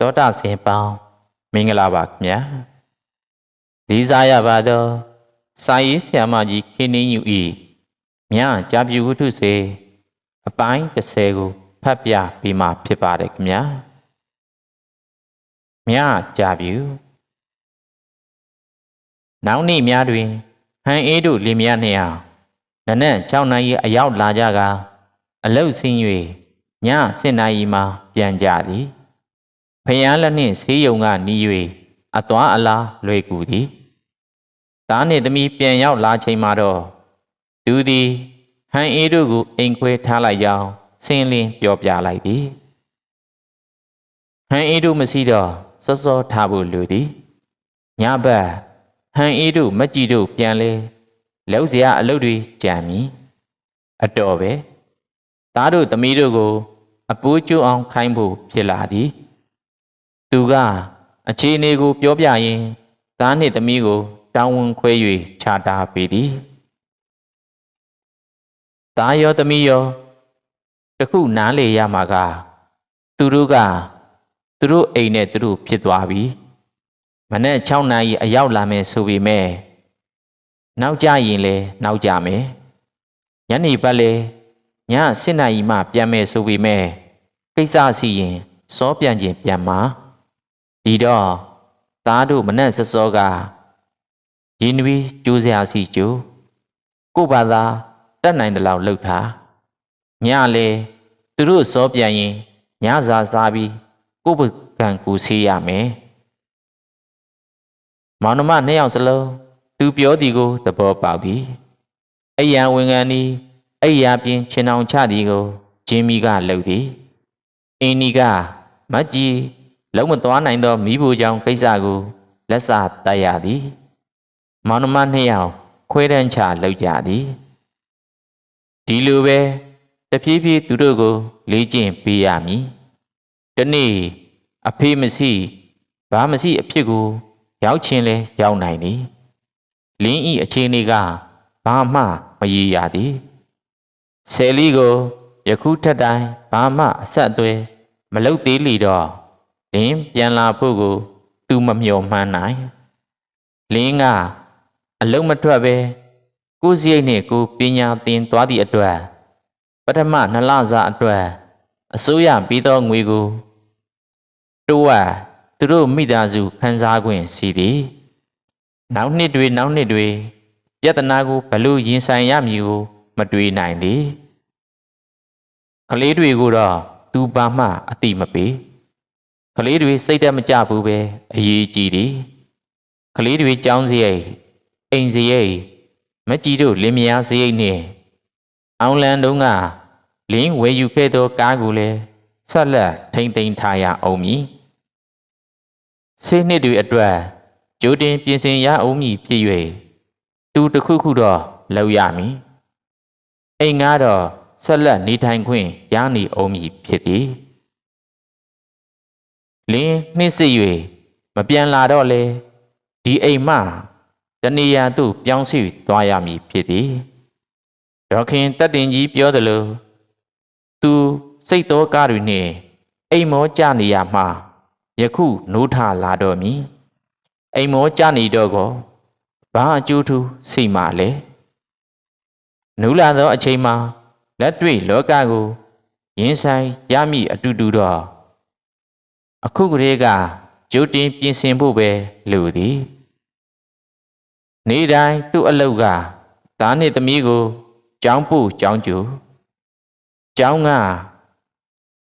တောတာစင်ပေါင်းမင်္ဂလာပါခင်ဗျာလေးစားရပါတော့စာရေးဆရာမကြီးခင်းနှင်းယူဤမြကြာပြူဝတ္ထုစေအပိုင်း30ကိုဖတ်ပြပေးမှာဖြစ်ပါတယ်ခင်ဗျာမြကြာပြူနောက်နေ့များတွင်ဟန်အေးတို့လင်မယားနှစ်ယောက်နနက်6နာရီအရောက်လာကြကအလုတ်ဆင်း၍ည7နာရီမှပြန်ကြသည် ဖျံလက်နှင့်ဆေးရုံကနီး၍အသွာအလားလွယ်ကူသည်သားနှင့်သမီးပြန်ရောက်လာချိန်မှာတော့သူသည်ဟန်အေးတို့ကိုအိမ်ခွဲထားလိုက်ကြောင်းဆင်းလင်းပြောပြလိုက်သည်ဟန်အေးတို့မရှိတော့စောစောထားဖို့လိုသည်ညဘက်ဟန်အေးတို့မကြည်တို့ပြန်လဲလောက်စရာအလုပ်တွေကြံမည်အတော်ပဲသားတို့သမီးတို့ကို အပိုးကျိုးအောင်ခိုင်းဖို့ဖြစ်လာသည် သူကအခြေအနေကို ပြောပြရင်သားနှင့်သမီးကိုတောင်းဝန်ခွဲ၍ခြားတာပေသည်သားရောသမီးရောတခုနားလေရမှာက သူတို့ကသူတို့အိမ်နဲ့သူတို့ဖြစ်သွားပြီမနေ့6နာရီအရောက်လာမယ်ဆိုပေမဲ့နောက်ကြရင်လဲနောက်ကြမယ်ညနေပတ်လဲည7နာရီမှပြန်မယ်ဆိုပေမဲ့ကိစ္စစီရင်စောပြန်ခြင်းပြန်မှာ ဒီတော့သားတို့မနဲ့စစောကရင်းနှီးကျိုးစရာစီကျိုးကို့ဘာသာတက်နိုင်တယ်လို့လှုပ်ထားညလေသူတို့စောပြန်ရင်ညစာစားပြီးကို့ပကံကူဆေးရမယ်မောင်နှမနှစ်ယောက်စလုံးသူပြောသည်ကိုသဘောပေါက်သည်အယံဝင်ကန်ဤအိယာပြင်းချင်းအောင်ချသည်ကိုဂျင်းမီကလှုပ်သည်အင်းနီကမတ်ကြီး လုံးမသွားနိုင်သောမိဖို့ကြောင့်ကိစ္စကိုလက်စတတ်ရသည်မောင်နှမနှစ်ယောက်ခွဲတန်းချလှုပ်ကြသည်ဒီလိုပဲတဖြည်းဖြည်းသူတို့ကို လေးကျင့်ပေးရမည်ဒီနေ့အဖေးမရှိဘာမရှိအဖြစ်ကို ရောက်ချင်းလဲရောက်နိုင်သည်လင်းဤအခြေအနေကဘာမှမရရသည်ဆယ်လီကိုယခုထက်တိုင်းဘာမှအဆက်အသွဲမလုတ်သေးလီတော့ လင်းပြန်လာဖို့ကို သူမမျှော်မှန်းနိုင်လင်းကအလုံးမထွက်ပဲကိုယ်စရိတ်နဲ့ကိုပညာသင်သွားသည့်အတွက်ပထမနှစ်လစာအတွက်အစိုးရပြီးသောငွေကိုတိုးဝသူတို့မိသားစုခန်းစားခွင့်စီသည်နောက်နှစ်တွေနောက်နှစ်တွေပြဿနာကိုဘလို့ရင်ဆိုင်ရမည်ကိုမတွေးနိုင်သည်ကလေးတွေကိုတော့သူဘာမှအတိမပေး ကလေးတွေစိတ်တက်မကြဘူးပဲအရေးကြီးသည်ကလေးတွေကြောင်းစရိတ်အိမ်စရိတ်မကြည့်တို့လင်းမယားစရိတ်နှင့်အောင်လန်တုံးကလင်းဝယ်ယူခဲ့သောကားကိုလည်းဆက်လက်ထိမ့်သိမ်းထားရအောင်မည်ဆေးနှစ်တွေအတွက်ကြိုတင်ပြင်ဆင်ရအောင်မည်ဖြစ်၍သူတစ်ခုခုတော့လောက်ရမည်အိမ်ကတော့ဆက်လက်နေထိုင်ခွင့်ရနေအောင်မည်ဖြစ်သည် လင်းနှိမ့်စစ်၍မပြန်လာတော့လေဒီအိမ်မှတဏီယာသို့ပြောင်းရွှေ့သွားရမည်ဖြစ်သည်ဒေါခင်တက်တင်ကြီးပြောသလိုသူစိတ်တော်ကားတွေနှင့်အိမ်မောကြနေရမှယခုနိုးထလာတော့မည်အိမ်မောကြနေတော့ကောဘာအကျိုးထူးစိတ်မှလဲနူးလာသောအချိန်မှာလက်တွေ့လောကကို ရင်ဆိုင်ရမည့်အတူတူတော့ အခုကလေးကကြိုတင်ပြင်ဆင်ဖို့ပဲလိုသည် နေ့တိုင်းသူ့အလုတ်ကသားနှင့်သမီးကိုကြောင်းပို့ကြောင်းကျူကျောင်းက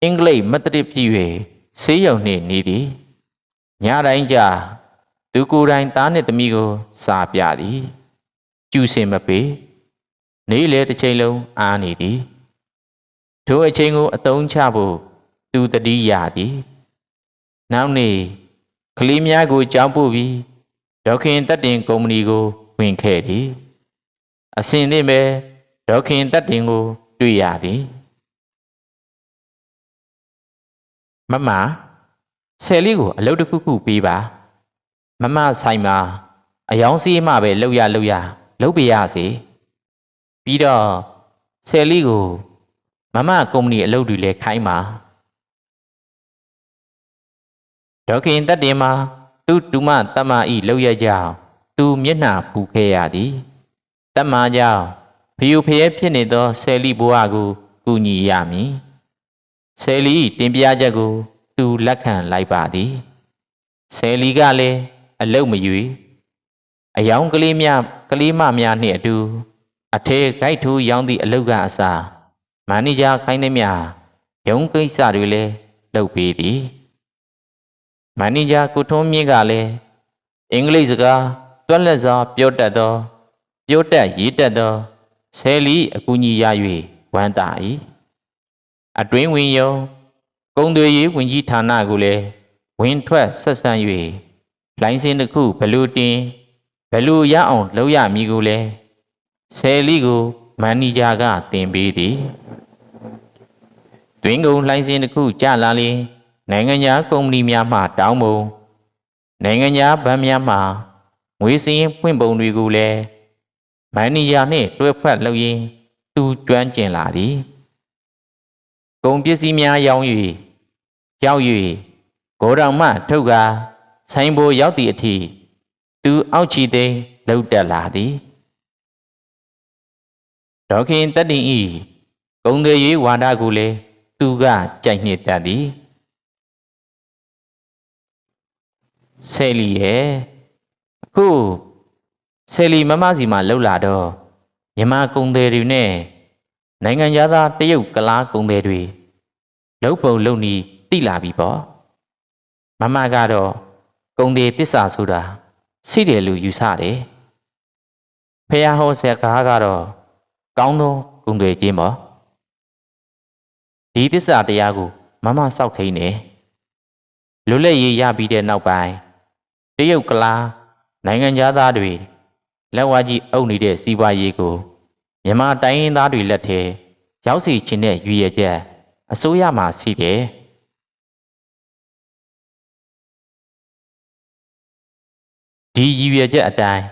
အင်္ဂလိပ်မတရစ်ပြည့်၍ဆေးရုံနှင့်နေသည်ညတိုင်းကြသူကိုယ်တိုင်သားနှင့်သမီးကို စာပြသည်ကျူစင်မပေးနေ့လေတစ်ချိန်လုံးအားနေသည်ထိုအချိန်ကိုအသုံးချဖို့သူတတိယသည် နောက်နေ့ကလေးများကိုကြောင်းပို့ပြီးဒေါခင်တက်တင်ကုမ္ပဏီကိုဝင်ခဲ့သည်အစင်နဲ့ပဲဒေါခင်တက်တင်ကို တွေ့ရသည်မမဆယ်လေးကိုအလုပ်တစ်ခုခုပေးပါမမဆိုင်မှာအယောင်စီးမှပဲလှုပ်ရလှုပ်ရလှုပ်ပြရစေပြီးတော့ဆယ်လေးကို မမကုမ္ပဏီအလုပ်တွေလည်းခိုင်းပါ ဒေါခင်တတ်တင်မှာသူတူမတမ္မာဤလောက်ရကြောင်းသူမျက်နှာပူခဲ့ရသည်တမ္မာကြောင့်ဖျူဖျဲဖြစ်နေသောဆယ်လီဘဝကိုကူညီရမည်ဆယ်လီတင်ပြချက်ကို သူလက်ခံလိုက်ပါသည်ဆယ်လီကလည်းအလုတ်မရွေအယောင်ကလေးများကလေးမများနှင့်အတူ အထေဂိုက်ထူရောင်းသည့်အလုတ်ကအစားမန်နေဂျာခိုင်းသည်များရုံးကိစ္စတွေလည်းလုပ်ပေးသည် မန်နေဂျာကိုထွန်းမြင့်ကလည်းအင်္ဂလိပ်စကားတွက်လက်စွာပြောတတ်သောပြောတတ်ရေးတတ်သောဆယ်လီအကူအညီရ၍ဝမ်းသာ၏အတွင်းဝင်ယုံကုံတွေရေးဝင်ကြီးဌာနကိုလည်းဝင်ထွက်ဆက်ဆံ၍လိုင်းစင်တစ်ခုဘလူတင်ဘလူရအောင်လုပ်ရမည်ကိုလည်းဆယ်လီကိုမန်နေဂျာကတင်ပေးသည်တွင်ကုန်လိုင်းစင်တစ်ခုကြာလာရင် နိုင်ငံခြားကုမ္ပဏီများမှတောင်းပုံနိုင်ငံခြားဗန်းများမှငွေစင်းဖွင့်ပုံတွေကိုလည်းမန်နေဂျာနှင့်တွဲဖက်လုပ်ရင်းသူကျွမ်းကျင်လာသည်ကုန်ပစ္စည်းများရောင်း၍ရောက်၍ဂိုဒေါင်မှထုတ်ကာဆိုင်ဘိုရောက်သည့်အထိသူအောက်ချီသိမ်းလှုပ်တက်လာသည်ဒေါခင်တက်တင်ဤဂုံသေးရေးဝါဒကိုလည်းသူကကြိုက်နှစ်တတ်သည် ဆယ်လီရဲ့အခုဆယ်လီမမစီမှာလှုပ်လာတော့မြမကုံသေးတွေနဲ့နိုင်ငံသားတရုတ်ကလားကုံသေးတွေလှုပ်ပုံလှုပ်နီးတိလာပြီပေါ့မမကတော့ကုံသေးတစ္ဆာဆိုတာစိတယ်လို့ယူဆတယ်ဖះဟောဆရာကားကတော့ကောင်းသောကုံတွေချင်းပေါ့ဒီတစ္ဆာတရားကိုမမစောက်ထိန်နေလွတ်လပ်ရေးရပြီးတဲ့နောက်ပိုင်းတ ရုတ်ကလားနိုင်ငံသားတွေလက်ဝါးကြီးအုပ်နေတဲ့စီးပွားရေးကိုမြန်မာတိုင်းရင်းသားတွေလက်ထဲရောက်စီခြင်းတဲ့ရည်ရချက်အစိုးရမှရှိတယ်ဒီရည်ရွယ်ချက်အတိုင်း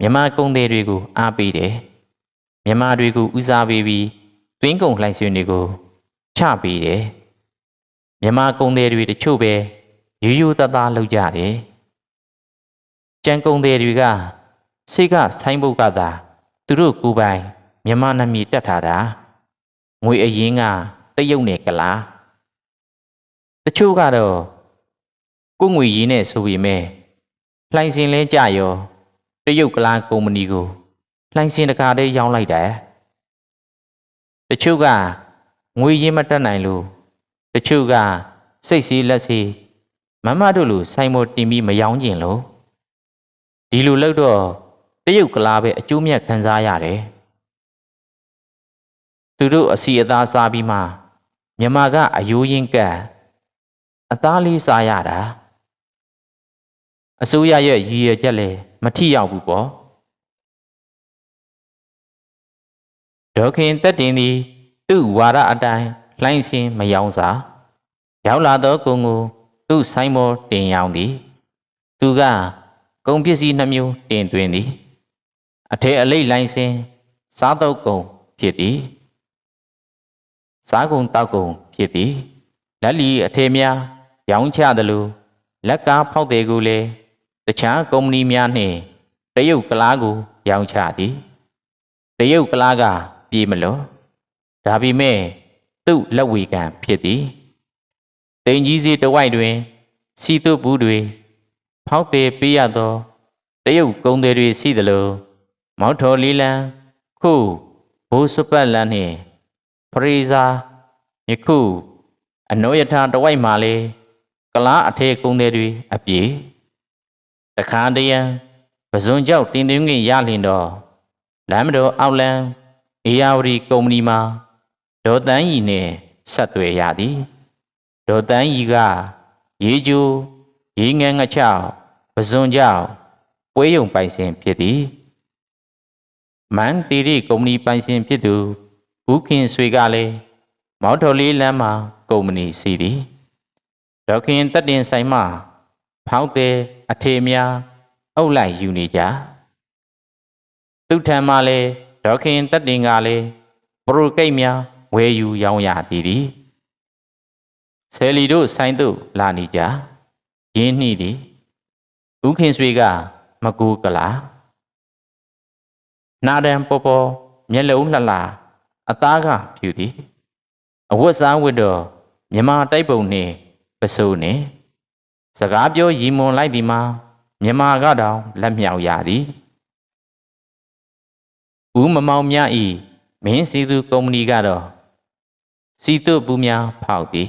မြန်မာကုန်သည်တွေကိုအားပေးတယ်မြန်မာတွေကိုဦးစားပေးပြီးတွင်းကုန်လှိုင်ဆွေတွေကိုချပေးတယ်မြန်မာကုန်သည်တွေတချို့ပဲရိုးရိုးသားသားလုပ်ကြတယ် ကြံကုန်သည်တွေကစိတ်ကဆိုင်းပုတ်ကသာသူတို့ကိုယ်ပိုင်မြန်မာနာမည်တက်ထားတာငွေအရင်ကတရုတ်နဲ့ကလားတချို့ကတော့ကိုငွေရင်းနဲ့ဆိုပေမဲ့လှိုင်စင်လဲကြရောတရုတ်ကလားကုမ္ပဏီကိုလှိုင်စင်တကာတည်းရောင်းလိုက်တယ်တချို့ကငွေရင်းမတက်နိုင်လို့တချို့ကစိတ်စည်းလက်စည်းမမတို့လိုဆိုင်မောတင်ပြီးမယောင်းကျင်လို့ ဒီလိုလုပ်တော့တရုတ်ကလားပဲအကျိုးမြတ်ခံစားရတယ်သူတို့အစီအသားစားပြီးမှမြမကအယိုးရင်းကပ်အသားလေးစားရတာအစိုးရရဲ့ရည်ရွယ်ချက်လည်းမထိရောက်ဘူးပေါ့ဒေါခင်တက်တင်သည်သူ့ဝါရအတိုင်းလှိုင်းစင်းမယောင်းစာရောက်လာသောကုံကိုသူ့ဆိုင်မောတင်ရောင်းသည် သူက ကုန်ပစ္စည်းနှမျိုးတင်သွင်းသည်အထက်အလိတ်လိုင်းစင်းစားတော့ကုန်ဖြစ်သည်စားကုန်တောက်ကုန်ဖြစ်သည်လက်လီအထည်များရောင်းချသလိုလက်ကားဖောက်တယ်ကိုလည်းတခြားကုမ္ပဏီများနှင့်တရုတ်ကလားကို ရောင်းချသည်တရုတ်ကလားကပြေးမလို့ဒါပေမဲ့သူ့လက်ဝေကံဖြစ်သည်တင်ကြီးစီတဝိုက်တွင်စီတုဘူးတွေ ဖောက်တယ်ပေးရသောတရုတ်ကုံတွေရှိသလိုမောက်ထော်လေးလံခုဘိုးစပတ်လန်းနှင့်ပရိဇာယခုအနောယထာတဝိုက်မှာလေကလားအထေကုံတွေအပြေတခါတရံပဇွန်ကြောက်တင်သွင်းငင်ရလင်တော့လမ်းမတော်အောက်လန်းအေယာဝတီကုမ္ပဏီမှာဒေါ်တန်းကြီးနဲ့ဆက်သွယ်ရသည်ဒေါ်တန်းကြီးကရေကျိုး ရေငန်းငချောက်ပဇွန်ကြောက်ပွဲယုံပိုင်ရှင်ဖြစ်သည်မန်တီရီကုမ္ပဏီပိုင်ရှင်ဖြစ်သူဦးခင်ဆွေကလည်းမော်တော်လေးလမ်းမှာကုမ္ပဏီစီသည်ဒေါခင်တက်တင်ဆိုင်မှဖောက်တဲ့အထေများအုပ်လိုက်ယူနေကြသူထံမှလည်းဒေါခင်တက်တင်ကလည်းပရိုကိတ်များဝယ်ယူရောင်းရသည်သည်ဆယ်လီတို့ဆိုင်သို့လာနေကြ ရင်းနှီးသည်ဦးခင်ဆွေကမကူကလာနာဒံပေါ်ပေါ်မျက်လုံးလှလှအသားကဖြူသည်အဝတ်စားဝတ်တော့မြမတိုက်ပုံနှင့်ပစိုးနှင့်စကားပြောရီမွန်လိုက်သည်မှာမြမကတောင်လက်မြောက်ရသည်ဦးမမောင်မြဤမင်းစီသူကုမ္ပဏီကတော့စီတုဘူးများဖောက်သည်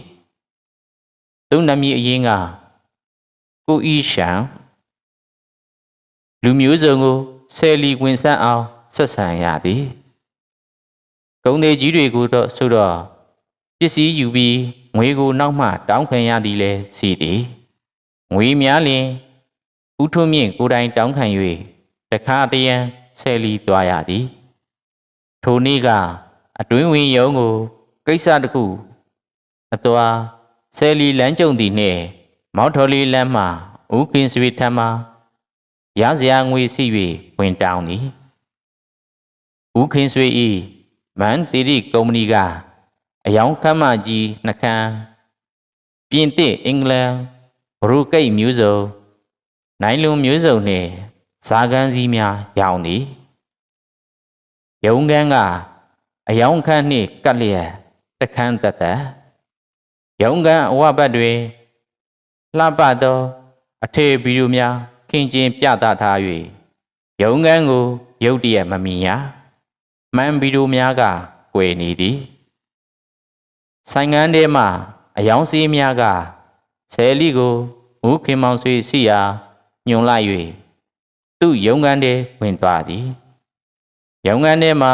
သူနမည်အရင်က ကိုဤရှံလူမျိုးစုံကိုဆယ်လီဝင်ဆန်းအောင်ဆက်ဆံရသည်ဂုံသေးကြီးတွေကိုတော့ဆိုတော့ပစ္စည်းယူပြီးငွေကိုနောက်မှတောင်းခံရသည်လဲစီသည်ငွေများလင်ဥထုမြင့်ကိုယ်တိုင်တောင်းခံ၍တခါတရံဆယ်လီသွားရသည်ထိုနေ့ကအတွင်းဝင်ယုံကို ကိစ္စတစ်ခုအသွာဆယ်လီလမ်းကြုံသည်နှင့် မောက်ထော်လီလမ်းမှဥကင်းစွေထမ်းမှရစရာငွေစီ၍ဝင်တောင်းသည်ဥကင်းစွေဤမန်တီရီကုမ္ပဏီကအယောင်ခမ်းမကြီးနှကန်းပြင်သစ်အင်္ဂလန်ဘရူကိတ်မျိုးစုံနိုင်လွန်မျိုးစုံနှင့်ဇာကန်းစည်းများရောင်းသည်ယုံကန်းကအယောင်ခန့်နှင့်ကတ်လျက်တခန်းတသက်ယုံကန်းအဝဘတ်တွင် လှပသောအထေဗီဒီယိုများခင်းကျင်းပြသထား၍ယုံကန်းကိုရုတ်တရက်မမြင်ရမှန်ဗီဒီယိုများကကွယ်နေသည်ဆိုင်ငန်းထဲမှအယောင်စည်းများကဆယ်လီကိုမူခင်မောင်ဆွေစီရာညွန်လိုက်၍သူ့ယုံကန်းထဲဝင်သွားသည်ယုံကန်းထဲမှာ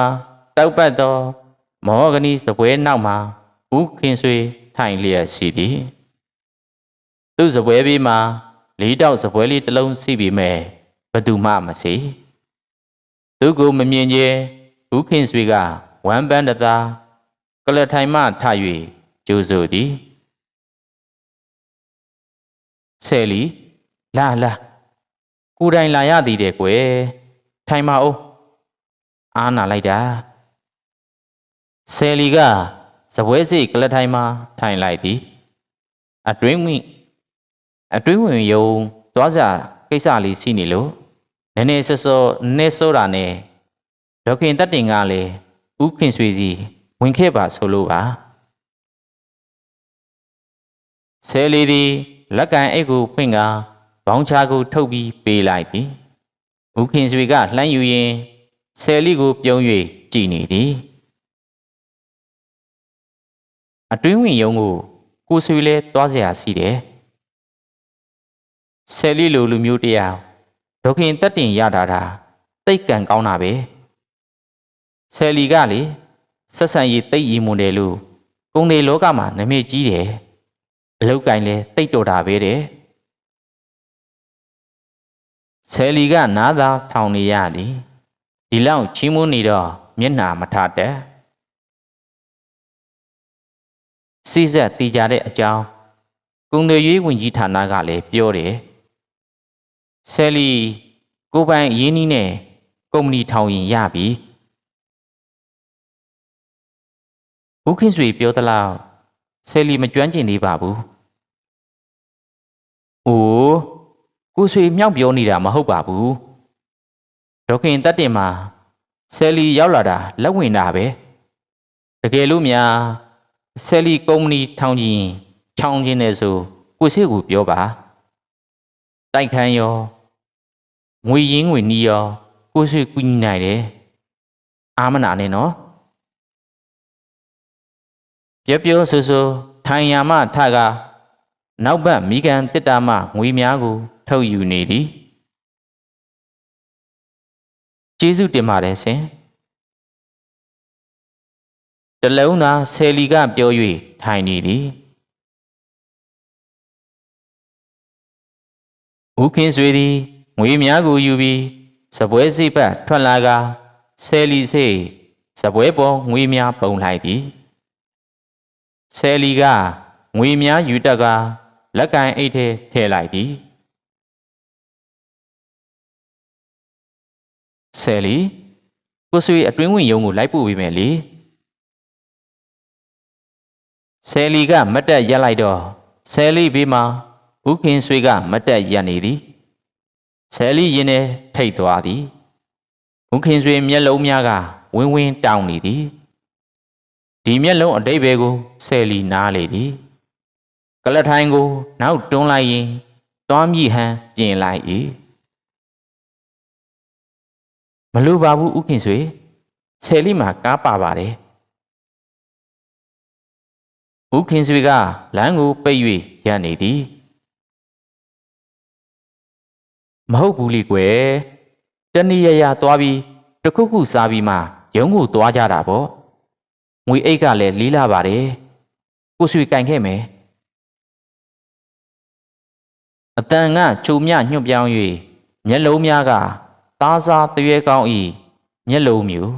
တောက်ပတ်သောမောဂနီစပွဲနောက်မှာဦးခင်ဆွေထိုင်လျက်ရှိသည် သူ့စပွဲဘေးမှာလေးတောက်စပွဲလေးတစ်လုံးစီပြီးမဲ့ဘသူမှမစီသူကိုမမြင်ကျဲဦးခင်ဆွေကဝမ်းပန်းတသားကလထိုင်မှထ၍ကြိုးဆိုသည်ဆယ်လီလာလာကိုယ်တိုင်လာရသည်တဲ့ကွယ်ထိုင်ပါဦးအားနာလိုက်တာဆယ်လီကစပွဲစိတ်ကလထိုင်မှထိုင်လိုက်သည်အတွင်းဝင် အတွင်းဝင်ယုံသွားစားကိစ္စလေးရှိနေလို့နည်းနည်းစောစောနည်းစောတာနဲ့ဒေါခင်တက်တင်ကလည်းဥခင်ဆွေစီဝင်ခဲ့ပါဆိုလို့ပါဆယ်လီသည်လက်ကန်အိတ်ကိုဖွင့်ကာဘောင်းချာကိုထုတ်ပြီးပေးလိုက်သည်ဥခင်ဆွေကလှမ်းယူရင်းဆယ်လီကိုပြုံး၍ကြည်နေသည်အတွင်းဝင်ယုံကိုကိုဆွေလဲသွားเสียရှိတယ် ဆယ်လီလိုလူမျိုးတရားဒုခင်တက်တင်ရတာတာတိတ်ကန်ကောင်းတာပဲဆယ်လီကလေဆက်ဆံရေးတိတ်ရီမွန်တယ်လို့ကုံတွေလောကမှာနမိတ်ကြီးတယ်အလောက်ကင်လဲတိတ်တော်တာပဲတဲ့ဆယ်လီကနားသာထောင်နေရသည်ဒီလောက်ချီးမွမ်းနေတော့မျက်နှာမထတဲ့စီဆက်တီးကြတဲ့အကြောင်းကုံတွေရွေးဝင်ကြီးဌာနကလည်းပြောတယ် ဆယ်လီကိုပိုင်ရင်းနှီးနဲ့ကုမ္ပဏီထောင်ရင်ရပြီဦးခင်ဆွေပြောသလောက်ဆယ်လီမကျွမ်းကျင်သေးပါဘူး။အိုးကိုဆွေမြောက်ပြောနေတာမဟုတ်ပါဘူး။ဒေါခင်တက်တင်မှာဆယ်လီရောက်လာတာလက်ဝင်တာပဲ။တကယ်လို့များဆယ်လီကုမ္ပဏီထောင်ကြီးချောင်းချင်းနဲ့ဆိုကိုစေကိုပြောပါ။ တိုက်ခန်းရောငွေရင်းငွေနီးရောကိုဆွေကူညီနိုင်တယ်။အာမနာနဲ့နော်။ပြောပြောဆိုဆိုထိုင်ရမထကနောက်ဘက်မိကန်တစ်တာမှငွေများကို ထုတ်ယူနေသည်ကျေးဇူးတင်ပါတယ်ဆင်တလုံးသာဆယ်လီကပြော၍ထိုင်နေသည် ဦးခင်းဆွေသည်ငွေများကိုယူပြီးစပွဲစိတ်ပတ်ထွက်လာကဆယ်လီစိတ်စပွဲပေါ်ငွေများပုံလိုက်သည်ဆယ်လီကငွေများယူတက်ကလက်ကင်အိတ်ထဲထည့်လိုက်သည်ဆယ်လီကိုဆွေအတွင်းဝင်ယုံကိုလိုက်ပို့ပေးမယ်လေဆယ်လီကမတ်တက်ရက်လိုက်တော့ဆယ်လီဘေးမှာ ဦးခင်ဆွေကမတ်တက်ရက်နေသည်ဆယ်လီရင်ထဲထိတ်သွားသည်ဦးခင်ဆွေမျက်လုံးများကဝင်းဝင်းတောင်းနေသည်ဒီမျက်လုံးအတိတ်ဘဲကိုဆယ်လီနားလေသည်ကလထိုင်ကို နောက်တွန်းလိုက်ရင်တွားမြည်ဟန်ပြင်လိုက်၏မလိုပါဘူးဦးခင်ဆွေဆယ်လီမှာကားပါပါတယ်ဦးခင်ဆွေကလမ်းကိုပိတ်၍ရနေသည် မဟုတ်ဘူးလေကွယ်တနည်းရရသွားပြီးတခုခုစားပြီးမှရုံးကိုသွားကြတာပေါ့ငွေအိတ်ကလည်းလေးလာပါတယ်ကိုဆွေကင်ခဲ့မယ်အတန်ကချုံမြညွတ်ပြောင်း၍မျက်လုံးများကသားစားတရွဲကောင်းဤမျက်လုံးမျိုး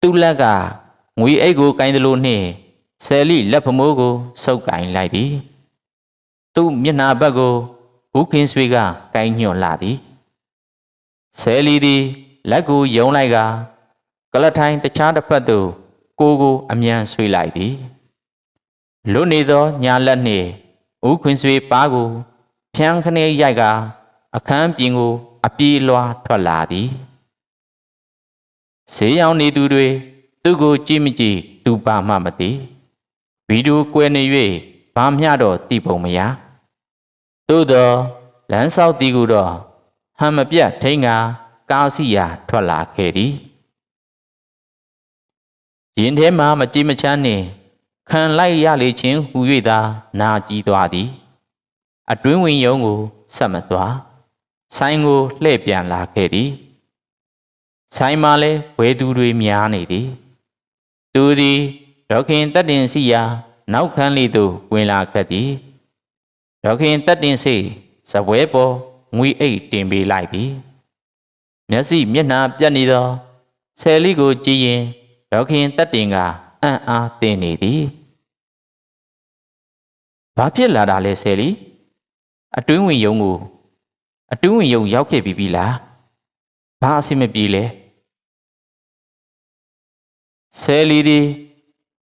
သူ့လက်ကငွေအိတ်ကိုကင်တယ်လို့နှင့်ဆယ်လိလက်ဖမိုးကိုဆုပ်ကင်လိုက်သည်သူ့မျက်နှာဘက်ကို ဦးခင်းဆွေကကိုင်းညွှန်လာသည်ဆယ်လီသည်လက်ကိုယုံလိုက်ကကလထိုင်တခြားတစ်ဖက်သို့ကိုကိုအမြန်ဆွေးလိုက်သည်လွတ်နေသောညာလက်နှင့်ဦးခွင်ဆွေပါးကိုဖြန်းခနေရိုက်ကအခန်းပြင်ကို အပြေးလွှာထွက်လာသည်ဈေးရောင်နေသူတွေသူ့ကိုကြည့်မကြည့်သူပါမှမသိဗီဒီယိုကွယ်နေ၍ဘာမျှတော့သိပုံမရ သို့သောလမ်းဆောက်တီကိုတော့ဟန်မပြတ်ထိန်ကကားစီယာထွက်လာခဲ့သည်ရင်ထဲမှမကြည်မချမ်းနှင့်ခံလိုက်ရလေခြင်းဟူ၍သာနာကြည်သွားသည် အတွင်းဝင်ယုံကိုဆက်မသွားဆိုင်ကိုလှည့်ပြန်လာခဲ့သည်ဆိုင်မှာလဲဝဲသူတွေများနေသည်သူသည်ဒေါခင်တက်တင်စီယာနောက်ခန်းလေးသို့ဝင်လာခဲ့သည် ဒေါခင်တက်တင်စီစပွဲပေါ်ငွေအိတ်တင်ပေးလိုက်သည်မျက်စိမျက်နှာပြတ်နေသောဆယ်လေးကိုကြည့်ရင်ဒေါခင်တက်တင်ကအံ့အားသင်နေသည်ဘာဖြစ်လာတာလဲဆယ်လီအတွင်းဝင်ယုံကိုအတွင်းဝင်ယုံရောက်ခဲ့ပြီပြီလားဘာအဆင်မပြေလဲဆယ်လီဒီ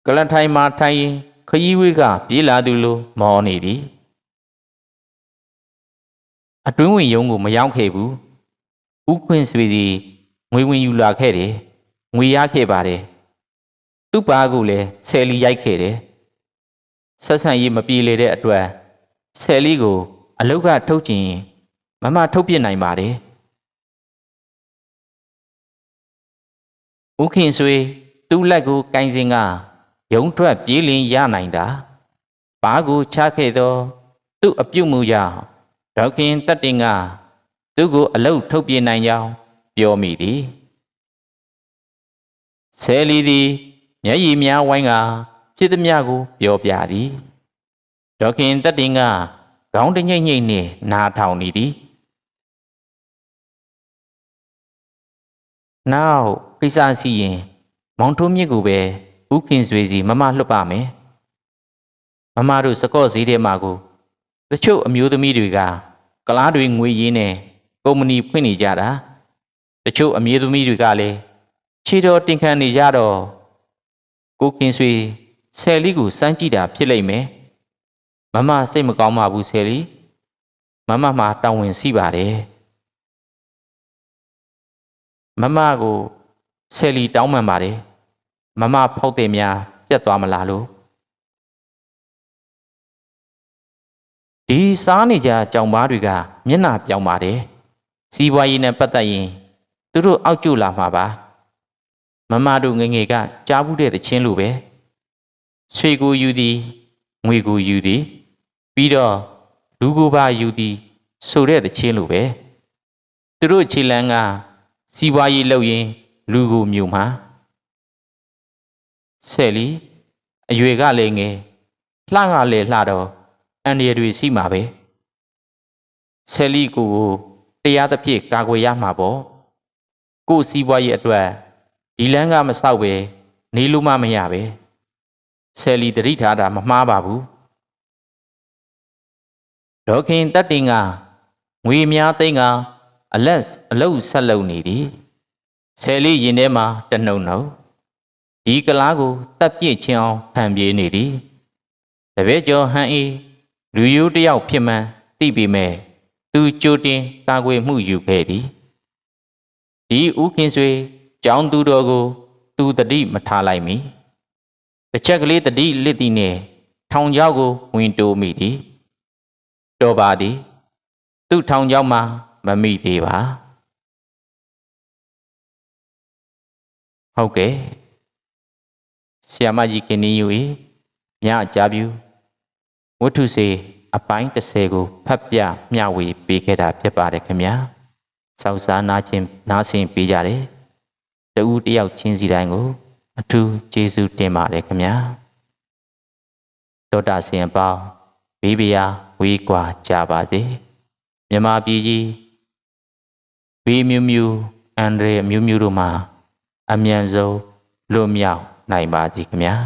ကလန်ထိုင်မှာထိုင်ရင်ခရီးဝေးကပြေးလာသူလိုမောနေသည် အတွင်းဝင်ယုံကိုမရောက်ခဲ့ဘူးဥခွင့်ဆွေစီငွေဝင်ယူလာခဲ့တယ်ငွေရခဲ့ပါတယ်သူ့ပါကလည်းဆယ်လီရိုက်ခဲ့တယ်ဆက်ဆံရေးမပြေလေတဲ့အတွက်ဆယ်လီကို အလုတ်ကထုတ်ကျင်ရင်မမထုတ်ပြစ်နိုင်ပါတယ်ဥခင်ဆွေသူ့လက်ကိုကင်စင်ကယုံထွက်ပြေးလင်းရနိုင်တာဘာကိုချခဲ့သော သူ့အပြုတ်မှုကြောင့် ဒေါခင်တတ်တင်ကသူ့ကိုအလုတ်ထုတ်ပြနိုင်ကြောင်းပြောမိသည်ဆယ်လီသည်မျက်ရည်များဝိုင်းကဖြစ်သည်များကိုပြောပြသည်ဒေါခင်တတ်တင်ကခေါင်းတညိမ့်ညိမ့်နှင့်နားထောင်နေသည်နောက်ကိစ္စရှိရင်မောင်ထုံးမြစ်ကိုပဲဥခင်ဆွေစီမမလွတ်ပါမယ်မမတို့စကော့ဈေးထဲမှာကို တချို့အမျိုးသမီးတွေကကလားတွေငွေရင်းနဲ့ကုမ္ပဏီဖွင့်နေကြတာတချို့အမျိုးသမီးတွေကလည်းခြေတော်တင်ခံနေကြတော့ကိုကင်ဆွေဆယ်လီကိုစမ်းကြည့်တာဖြစ်လိမ့်မယ်မမစိတ်မကောင်းပါဘူးဆယ်လီမမမှာတောင်းဝင်စီပါတယ်မမကိုဆယ်လီတောင်းပန်ပါတယ်မမဖောက်တဲ့များပြတ်သွားမလားလို့ ဒီစားနေကြကြောင်ပါတွေကမျက်နှာပြောင်းပါတယ်စီးပွားရေးနဲ့ပတ်သက်ရင်သူတို့အောက်ကျလာမှာပါမမတို့ငငယ်ကကြားဘူးတဲ့တချင်းလိုပဲဆွေကိုယူသည်ငွေကိုယူသည်ပြီးတော့လူကိုပါယူသည်ဆိုတဲ့တချင်းလိုပဲသူတို့ခြေလန်းကစီးပွားရေးလုပ်ရင် လူကိုမြုံမှာဆယ်လီအရွယ်ကလည်းငယ်လှကလည်းလှတော့ အန်ဒီရတွေရှိမှာပဲဆယ်လီကိုကိုတရားသဖြင့်ကာကွယ်ရမှာပေါ့ကိုစီးပွားရေးအတွက်ဒီလန်းကမဆောက်ပဲနေလို့မှမရပဲဆယ်လီတတိထားတာမမှားပါဘူးဒေါခင်တက်တင်ကငွေများသိန်းကအလက်အလုတ်ဆက်လုံနေသည်ဆယ်လီရင်ထဲမှာတနှုံနှုံဒီကလားကိုတပ်ပြစ်ချင်းအောင်ဖန်ပြေးနေသည်တပည့်ကျော်ဟန်အေး လူယူတစ်ယောက်ဖြစ်မှန်းသိပေမဲ့သူကြိုတင်ကာကွယ်မှုယူခဲ့သည်ဒီဥခင်ဆွေကျောင်းသူတော်ကို သူတတိမထားလိုက်မီတစ်ချက်ကလေးတတိလစ်သည်နှင့်ထောင်ချောက်ကို ဝင်တိုးမိသည်တော်ပါသည် သူ့ထောင်ချောက်မှာမမိသေးပါဟုတ်ကဲ့ဆီယမကြီးကင်းနီယူ၏မြအကြပြူ ဝတ္ထုစေအပိုင်း30ကိုဖတ်ပြမျှဝေပေးခဲ့တာဖြစ်ပါတယ်ခင်ဗျာစောက်စားနာချင်းနားဆင်ပေးကြတယ်တဦးတယောက်ချင်းစီတိုင်းကို အထူးကျေးဇူးတင်ပါတယ်ခင်ဗျာတောတာဆင်ပေါင်းဘေးဘရာဝေးကွာကြပါစေမြမပြည်ကြီးဘေးမျိုးမျိုးအန်ဒရမျိုးမျိုးတို့မှာအမြန်ဆုံးလွတ်မြောက်နိုင်ပါစေခင်ဗျာ